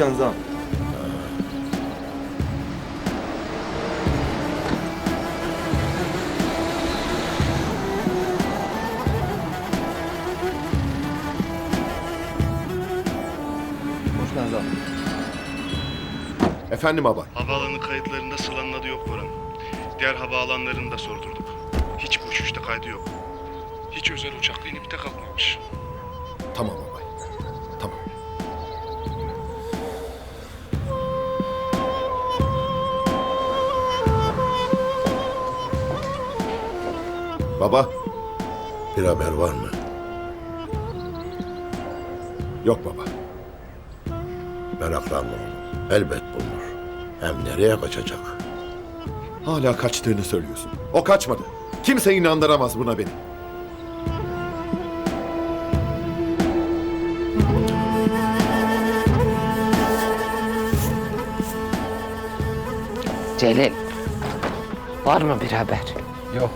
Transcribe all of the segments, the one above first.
geldiniz ağam. Hoş geldiniz ağam. Efendim baba. Havaalanı kayıtlarında Sıla'nın adı yok Boran. Diğer havaalanlarını da sordurduk. Hiç bu uçuşta kaydı yok. Hiç özel uçakla inip de kalkmamış. Tamam baba. Tamam. Baba. Bir haber var mı? Yok baba. Meraklanma oğlum. Elbet bulunur. Hem nereye kaçacak? Hala kaçtığını söylüyorsun. O kaçmadı. Kimse inandıramaz buna beni. Celil. Var mı bir haber? Yok.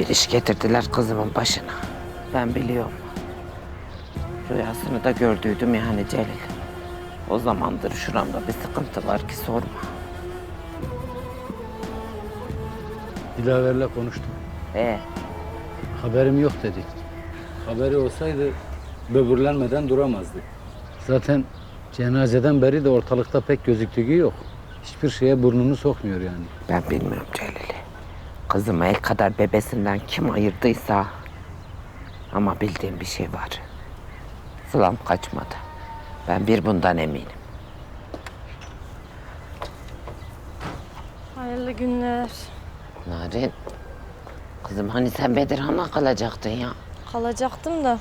Bir iş getirdiler kızımın başına. Ben biliyorum. Rüyasını da gördüydüm yani Celil. O zamandır şuramda bir sıkıntı var ki sorma. Dilaver'le konuştum. E Haberim yok dedi. Haberi olsaydı böbürlenmeden duramazdı. Zaten cenazeden beri de ortalıkta pek gözüktüğü yok. Hiçbir şeye burnunu sokmuyor yani. ben bilmiyorum Celil'i. Kızımı el kadar bebesinden kim ayırdıysa... Ama bildiğim bir şey var. Sılam kaçmadı. Ben bir bundan eminim. Hayırlı günler. Narin. Kızım hani sen Bedirhan'la kalacaktın ya. Kalacaktım da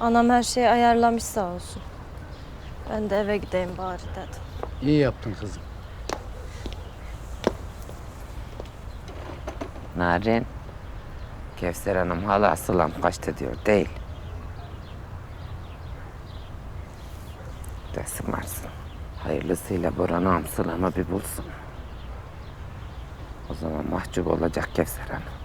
anam her şeyi ayarlamış sağ olsun. Ben de eve gideyim bari dedim. İyi yaptın kızım. Narin. Kevser Hanım hala Sılam kaçtı diyor değil. Desin varsın. Hayırlısıyla Boran ağam Sılam'ı bir bulsun. O zaman mahcup olacak Kevser Hanım.